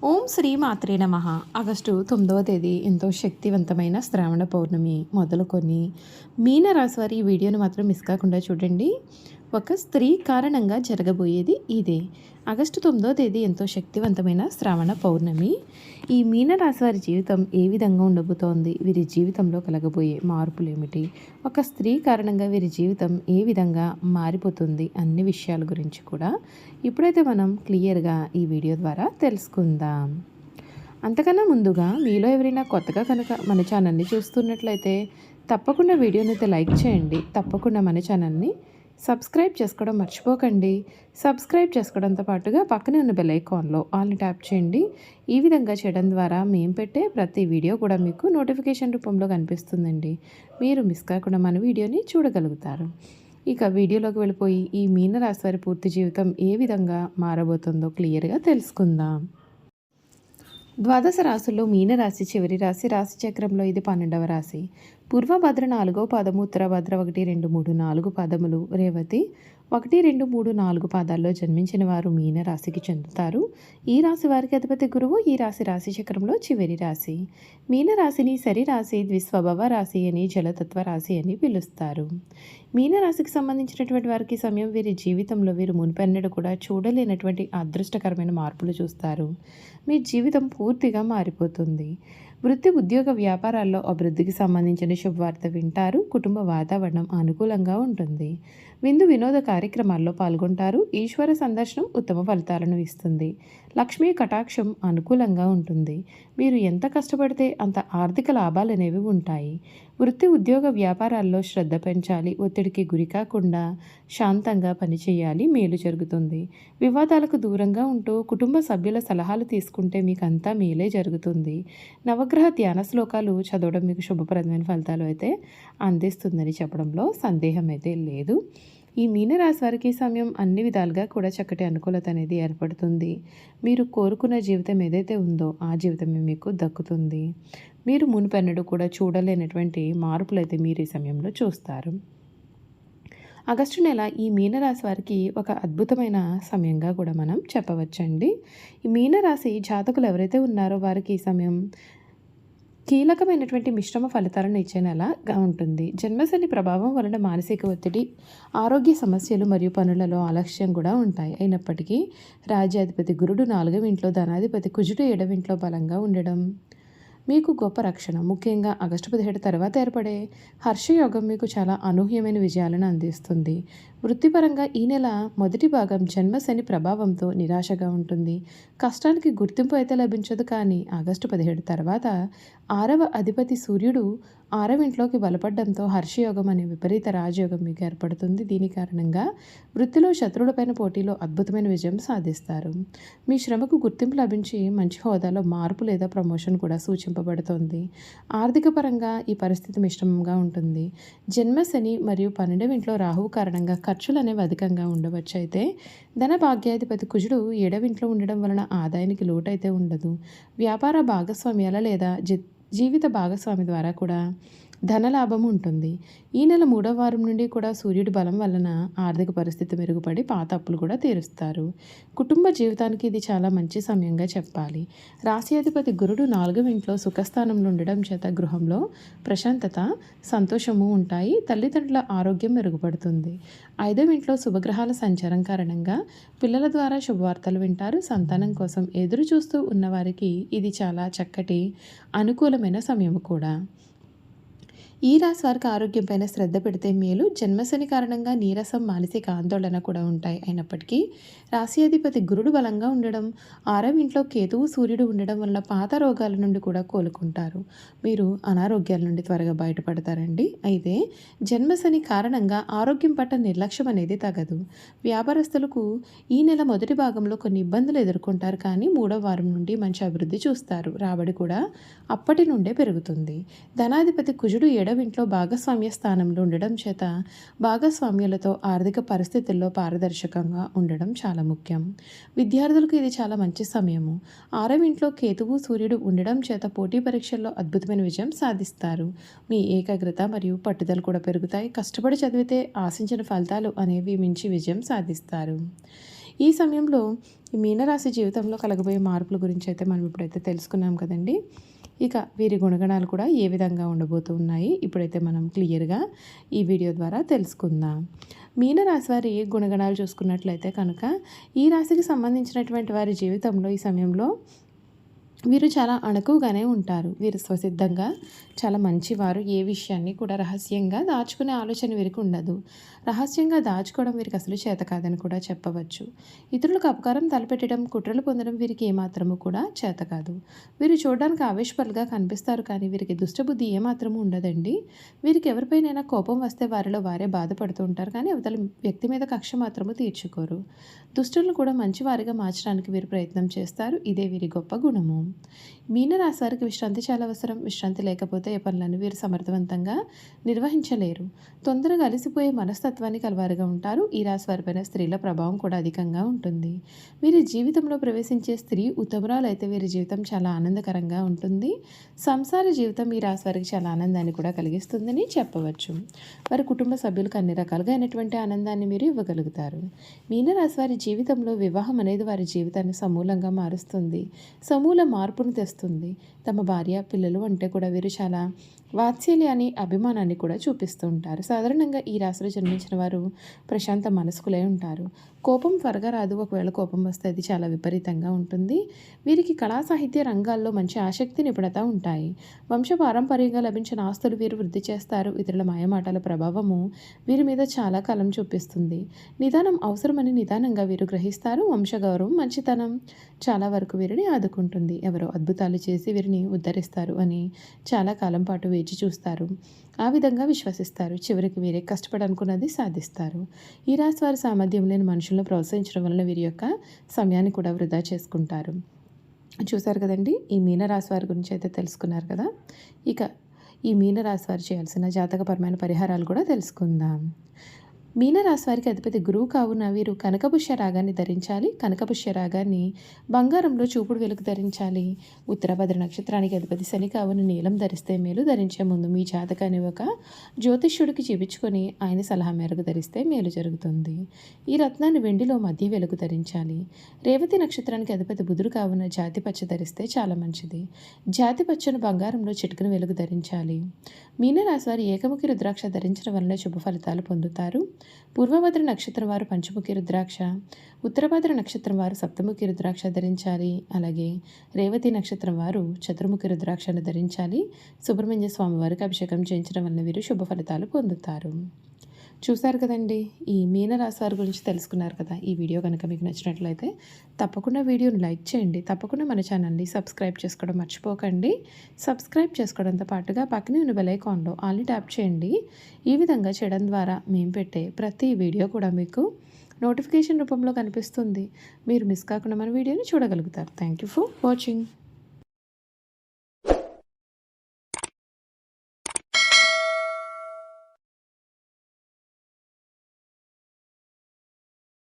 ఓం శ్రీ మాత్రే నమ. ఆగస్టు తొమ్మిదవ తేదీ ఎంతో శక్తివంతమైన శ్రావణ పౌర్ణమి మొదలుకొని మీనరాశి వారి ఈ వీడియోని మాత్రం మిస్ కాకుండా చూడండి. ఒక స్త్రీ కారణంగా జరగబోయేది ఇదే. ఆగస్టు తొమ్మిదో తేదీ ఎంతో శక్తివంతమైన శ్రావణ పౌర్ణమి. ఈ మీనరాశి వారి జీవితం ఏ విధంగా ఉండబోతోంది? వీరి జీవితంలో కలగబోయే మార్పులు ఏమిటి ఒక స్త్రీ కారణంగా వీరి జీవితం ఏ విధంగా మారిపోతుంది? అన్ని విషయాల గురించి కూడా ఇప్పుడైతే మనం క్లియర్గా ఈ వీడియో ద్వారా తెలుసుకుందాం. అంతకన్నా ముందుగా మీలో ఎవరైనా కొత్తగా కనుక మన ఛానల్ని చూస్తున్నట్లయితే తప్పకుండా వీడియోని అయితే లైక్ చేయండి. తప్పకుండా మన ఛానల్ని సబ్స్క్రైబ్ చేసుకోవడం మర్చిపోకండి. సబ్స్క్రైబ్ చేసుకోవడంతో పాటుగా పక్కనే ఉన్న బెల్ ఐకాన్లో ఆల్ని ట్యాప్ చేయండి. ఈ విధంగా చేయడం ద్వారా మేము పెట్టే ప్రతి వీడియో కూడా మీకు నోటిఫికేషన్ రూపంలో కనిపిస్తుందండి. మీరు మిస్ కాకుండా మన వీడియోని చూడగలుగుతారు. ఇక వీడియోలోకి వెళ్ళిపోయి ఈ మీనరాశి వారి పూర్తి జీవితం ఏ విధంగా మారబోతుందో క్లియర్గా తెలుసుకుందాం. ద్వాదశ రాశుల్లో మీనరాశి చివరి రాశి రాశి చక్రంలో ఇది పన్నెండవ రాశి. పూర్వభద్ర నాలుగో పాదము ఉత్తరభద్ర ఒకటి రెండు మూడు నాలుగు పాదములు రేవతి ఒకటి రెండు మూడు నాలుగు పాదాల్లో జన్మించిన వారు మీన రాశికి చెందుతారు. ఈ రాశి వారికి అధిపతి గురువు. ఈ రాశి రాశి చక్రంలో చివరి రాశి. మీన రాశిని సరి రాశి ద్విస్వభావ రాశి అని జలతత్వ రాశి అని పిలుస్తారు. మీన రాశికి సంబంధించినటువంటి వారికి సమయం వీరి జీవితంలో వీరు మునిపెన్నడు కూడా చూడలేనటువంటి అదృష్టకరమైన మార్పులు చూస్తారు. మీ జీవితం పూర్తిగా మారిపోతుంది. వృత్తి ఉద్యోగ వ్యాపారాల్లో అభివృద్ధికి సంబంధించిన శుభవార్త వింటారు. కుటుంబ వాతావరణం అనుకూలంగా ఉంటుంది. విందు వినోద కార్యక్రమాల్లో పాల్గొంటారు. ఈశ్వర సందర్శనం ఉత్తమ ఫలితాలను ఇస్తుంది. లక్ష్మీ కటాక్షం అనుకూలంగా ఉంటుంది. మీరు ఎంత కష్టపడితే అంత ఆర్థిక లాభాలు అనేవి ఉంటాయి. వృత్తి ఉద్యోగ వ్యాపారాల్లో శ్రద్ధ పెంచాలి ఒత్తిడికి గురి కాకుండా శాంతంగా పనిచేయాలి మేలు జరుగుతుంది. వివాదాలకు దూరంగా ఉంటూ కుటుంబ సభ్యుల సలహాలు తీసుకుంటే మీకు అంతా మేలే జరుగుతుంది. నవగ్రహ ధ్యాన శ్లోకాలు చదవడం మీకు శుభప్రదమైన ఫలితాలు అయితే అందిస్తుందని చెప్పడంలో సందేహం అయితే లేదు. ఈ మీనరాశి వారికి సమయం అన్ని విధాలుగా కూడా చక్కటి అనుకూలత అనేది ఏర్పడుతుంది. మీరు కోరుకున్న జీవితం ఏదైతే ఉందో ఆ జీవితమే మీకు దక్కుతుంది. మీరు మునుపెన్నడు కూడా చూడలేనటువంటి మార్పులు అయితే మీరు ఈ సమయంలో చూస్తారు. ఆగస్టు నెల ఈ మీనరాశి వారికి ఒక అద్భుతమైన సమయంగా కూడా మనం చెప్పవచ్చండి. ఈ మీనరాశి జాతకులు ఎవరైతే ఉన్నారో వారికి ఈ సమయం కీలకమైనటువంటి మిశ్రమ ఫలితాలను ఇచ్చే నెలగా ఉంటుంది. జన్మశని ప్రభావం వలన మానసిక ఒత్తిడి ఆరోగ్య సమస్యలు మరియు పనులలో ఆలస్యం కూడా ఉంటాయి. అయినప్పటికీ రాజ్యాధిపతి గురుడు నాలుగవ ఇంట్లో ధనాధిపతి కుజుడు ఏడవ ఇంట్లో బలంగా ఉండడం మీకు గొప్ప రక్షణ. ముఖ్యంగా ఆగస్టు పదిహేడు తర్వాత ఏర్పడే హర్షయోగం మీకు చాలా అనూహ్యమైన విజయాలను అందిస్తుంది. వృత్తిపరంగా ఈ నెల మొదటి భాగం జన్మశని ప్రభావంతో నిరాశగా ఉంటుంది. కష్టానికి గుర్తింపు అయితే లభించదు కానీ ఆగస్టు పదిహేడు తర్వాత ఆరవ అధిపతి సూర్యుడు ఆరవింట్లోకి బలపడడంతో హర్షయోగం అనే విపరీత రాజయోగం మీకు ఏర్పడుతుంది. దీని కారణంగా వృత్తిలో శత్రువులపైన పోటీలో అద్భుతమైన విజయం సాధిస్తారు. మీ శ్రమకు గుర్తింపు లభించి మంచి హోదాలో మార్పు లేదా ప్రమోషన్ కూడా సూచింపబడుతుంది. ఆర్థిక పరంగా ఈ పరిస్థితి మిశ్రమంగా ఉంటుంది. జన్మశని మరియు పన్నెండవ ఇంట్లో రాహువు కారణంగా ఖర్చులు అనేవి అధికంగా ఉండవచ్చు అయితే ధన భాగ్యాధిపతి కుజుడు ఏడవింట్లో ఉండడం వలన ఆదాయానికి లోటైతే ఉండదు. వ్యాపార భాగస్వామ్యాల లేదా జీవిత భాగస్వామి ద్వారా కూడా ధనలాభం ఉంటుంది. ఈ నెల మూడవ వారం నుండి కూడా సూర్యుడి బలం వలన ఆర్థిక పరిస్థితి మెరుగుపడి పాత అప్పులు కూడా తీరుస్తారు. కుటుంబ జీవితానికి ఇది చాలా మంచి సమయంగా చెప్పాలి. రాశి గురుడు నాలుగవ ఇంట్లో సుఖస్థానంలో ఉండడం చేత గృహంలో ప్రశాంతత సంతోషము ఉంటాయి. తల్లిదండ్రుల ఆరోగ్యం మెరుగుపడుతుంది. ఐదవ ఇంట్లో శుభగ్రహాల సంచారం కారణంగా పిల్లల ద్వారా శుభవార్తలు వింటారు. సంతానం కోసం ఎదురు చూస్తూ ఉన్నవారికి ఇది చాలా చక్కటి అనుకూలమైన సమయం కూడా. ఈ రాశి వారికి ఆరోగ్యంపైన శ్రద్ధ పెడితే మేలు. జన్మశని కారణంగా నీరసం మానసిక ఆందోళన కూడా ఉంటాయి. అయినప్పటికీ రాశి అధిపతి గురుడు బలంగా ఉండడం ఆరవ ఇంట్లో కేతువు సూర్యుడు ఉండడం వల్ల పాత రోగాల నుండి కూడా కోలుకుంటారు. మీరు అనారోగ్యాల నుండి త్వరగా బయటపడతారండి. అయితే జన్మశని కారణంగా ఆరోగ్యం పట్ల నిర్లక్ష్యం అనేది తగదు. వ్యాపారస్తులకు ఈ నెల మొదటి భాగంలో కొన్ని ఇబ్బందులు ఎదుర్కొంటారు కానీ మూడవ వారం నుండి మంచి అభివృద్ధి చూస్తారు. రాబడి కూడా అప్పటి నుండే పెరుగుతుంది. ధనాధిపతి కుజుడు ఏడవ ఇంట్లో భాగస్వామ్య స్థానంలో ఉండడం చేత భాగస్వామ్యులతో ఆర్థిక పరిస్థితుల్లో పారదర్శకంగా ఉండడం చాలా ముఖ్యం. విద్యార్థులకు ఇది చాలా మంచి సమయము. ఆరవ ఇంట్లో కేతువు సూర్యుడు ఉండడం చేత పోటీ పరీక్షల్లో అద్భుతమైన విజయం సాధిస్తారు. మీ ఏకాగ్రత మరియు పట్టుదల కూడా పెరుగుతాయి. కష్టపడి చదివితే ఆశించిన ఫలితాలు అనేవి మించి విజయం సాధిస్తారు. ఈ సమయంలో మీనరాశి జీవితంలో కలగబోయే మార్పుల గురించి అయితే మనం ఇప్పుడైతే తెలుసుకున్నాం కదండి. ఇక వీరి గుణగణాలు కూడా ఏ విధంగా ఉండబోతూ ఉన్నాయి ఇప్పుడైతే మనం క్లియర్గా ఈ వీడియో ద్వారా తెలుసుకుందాం. మీనరాశి వారి గుణగణాలు చూసుకున్నట్లయితే కనుక ఈ రాశికి సంబంధించినటువంటి వారి జీవితంలో ఈ సమయంలో వీరు చాలా అణకువగానే ఉంటారు. వీరు స్వసిద్ధంగా చాలా మంచివారు. ఏ విషయాన్ని కూడా రహస్యంగా దాచుకునే ఆలోచన వీరికి ఉండదు. రహస్యంగా దాచుకోవడం వీరికి అసలు చేత కాదని కూడా చెప్పవచ్చు. ఇతరులకు అపకారం తలపెట్టడం కుట్రలు పొందడం వీరికి ఏమాత్రము కూడా చేత కాదు. వీరు చూడడానికి ఆవేశపరులుగా కనిపిస్తారు కానీ వీరికి దుష్టబుద్ధి ఏమాత్రము ఉండదండి. వీరికి ఎవరిపైనైనా కోపం వస్తే వారిలో వారే బాధపడుతూ ఉంటారు కానీ అవతల వ్యక్తి మీద కక్ష మాత్రము తీర్చుకోరు. దుష్టులను కూడా మంచివారిగా మార్చడానికి వీరు ప్రయత్నం చేస్తారు. ఇదే వీరి గొప్ప గుణము. మీనరాశి వారికి విశ్రాంతి చాలా అవసరం. విశ్రాంతి లేకపోతే ఏ పనులను వీరు సమర్థవంతంగా నిర్వహించలేరు. తొందరగా అలసిపోయే మనస్తత్వాన్ని కలవారుగా ఉంటారు. ఈ రాశి వారిపైన స్త్రీల ప్రభావం కూడా అధికంగా ఉంటుంది. వీరి జీవితంలో ప్రవేశించే స్త్రీ ఉత్తమరాలు అయితే వీరి జీవితం చాలా ఆనందకరంగా ఉంటుంది. సంసార జీవితం ఈ రాశి వారికి చాలా ఆనందాన్ని కూడా కలిగిస్తుందని చెప్పవచ్చు. వారి కుటుంబ సభ్యులకు అన్ని రకాలుగా అయినటువంటి ఆనందాన్ని మీరు ఇవ్వగలుగుతారు. మీనరాశి వారి జీవితంలో వివాహం అనేది వారి జీవితాన్ని సమూలంగా మారుస్తుంది. సమూల మార్పును తెస్తుంది. తమ భార్య పిల్లలు అంటే కూడా వీరు చాలా వాత్సల్యాన్ని అభిమానాన్ని కూడా చూపిస్తూ ఉంటారు. సాధారణంగా ఈ రాశిలో జన్మించిన వారు ప్రశాంత మనస్కులై ఉంటారు. కోపం త్వరగా రాదు. ఒకవేళ కోపం వస్తే అది చాలా విపరీతంగా ఉంటుంది. వీరికి కళా సాహిత్య రంగాల్లో మంచి ఆసక్తి నిపుణత ఉంటాయి. వంశ పారంపర్యంగా లభించిన ఆస్తులు వీరు వృద్ధి చేస్తారు. ఇతరుల మాయమాటల ప్రభావము వీరి మీద చాలా కాలం చూపిస్తుంది. నిదానం అవసరమని నిదానంగా వీరు గ్రహిస్తారు. వంశగౌరవం మంచితనం చాలా వరకు వీరిని ఆదుకుంటుంది. ఎవరో అద్భుతాలు చేసి వీరిని ఉద్ధరిస్తారు అని చాలా కాలం పాటు వేచి చూస్తారు. ఆ విధంగా విశ్వసిస్తారు. చివరికి వీరే కష్టపడనుకున్నది సాధిస్తారు. ఈ రాశి వారి సామర్థ్యం లేని మనుషులను ప్రోత్సహించడం వలన వీరి యొక్క సమయాన్ని కూడా వృధా చేసుకుంటారు. చూశారు కదండి? ఈ మీనరాశి వారి గురించి అయితే తెలుసుకున్నారు కదా? ఇక ఈ మీనరాశి వారు చేయాల్సిన జాతకపరమైన పరిహారాలు కూడా తెలుసుకుందాం. మీనరాశి వారికి అధిపతి గురువు కావున వీరు కనకపుష్య రాగాన్ని ధరించాలి. కనకపుష్య రాగాన్ని బంగారంలో చూపుడు వెలుగు ధరించాలి. ఉత్తరభద్ర నక్షత్రానికి అధిపతి శని కావున నీలం ధరిస్తే మేలు ధరించే ముందు మీ జాతకాన్ని ఒక జ్యోతిష్యుడికి చూపించుకొని ఆయన సలహా మేరకు ధరిస్తే మేలు జరుగుతుంది. ఈ రత్నాన్ని వెండిలో మధ్య వెలుగు ధరించాలి. రేవతి నక్షత్రానికి అధిపతి బుధుడు కావున జాతి పచ్చ ధరిస్తే చాలా మంచిది. జాతి పచ్చను బంగారంలో చిటుకును వెలుగు ధరించాలి. మీనరాశి వారి ఏకముఖి రుద్రాక్ష ధరించడం వలన శుభ ఫలితాలు పొందుతారు. పూర్వభద్ర నక్షత్రం వారు పంచముఖి రుద్రాక్ష ఉత్తరభద్ర నక్షత్రం వారు సప్తముఖి రుద్రాక్ష ధరించాలి. అలాగే రేవతి నక్షత్రం వారు చతుర్ముఖి రుద్రాక్షను ధరించాలి. సుబ్రహ్మణ్య స్వామి వారికి అభిషేకం చేయించడం వలన వీరు శుభ ఫలితాలు పొందుతారు. చూశారు కదండి? ఈ మీనరాశి వారి గురించి తెలుసుకున్నారు కదా? ఈ వీడియో కనుక మీకు నచ్చినట్లయితే తప్పకుండా వీడియోని లైక్ చేయండి. తప్పకుండా మన ఛానల్ని సబ్స్క్రైబ్ చేసుకోవడం మర్చిపోకండి. సబ్స్క్రైబ్ చేసుకోవడంతో పాటుగా పక్కనే ఉన్న బెలైకాన్లో ఆల్ని ట్యాప్ చేయండి. ఈ విధంగా చేయడం ద్వారా మేము పెట్టే ప్రతి వీడియో కూడా మీకు నోటిఫికేషన్ రూపంలో కనిపిస్తుంది. మీరు మిస్ కాకుండా మన వీడియోని చూడగలుగుతారు. Thank you for watching.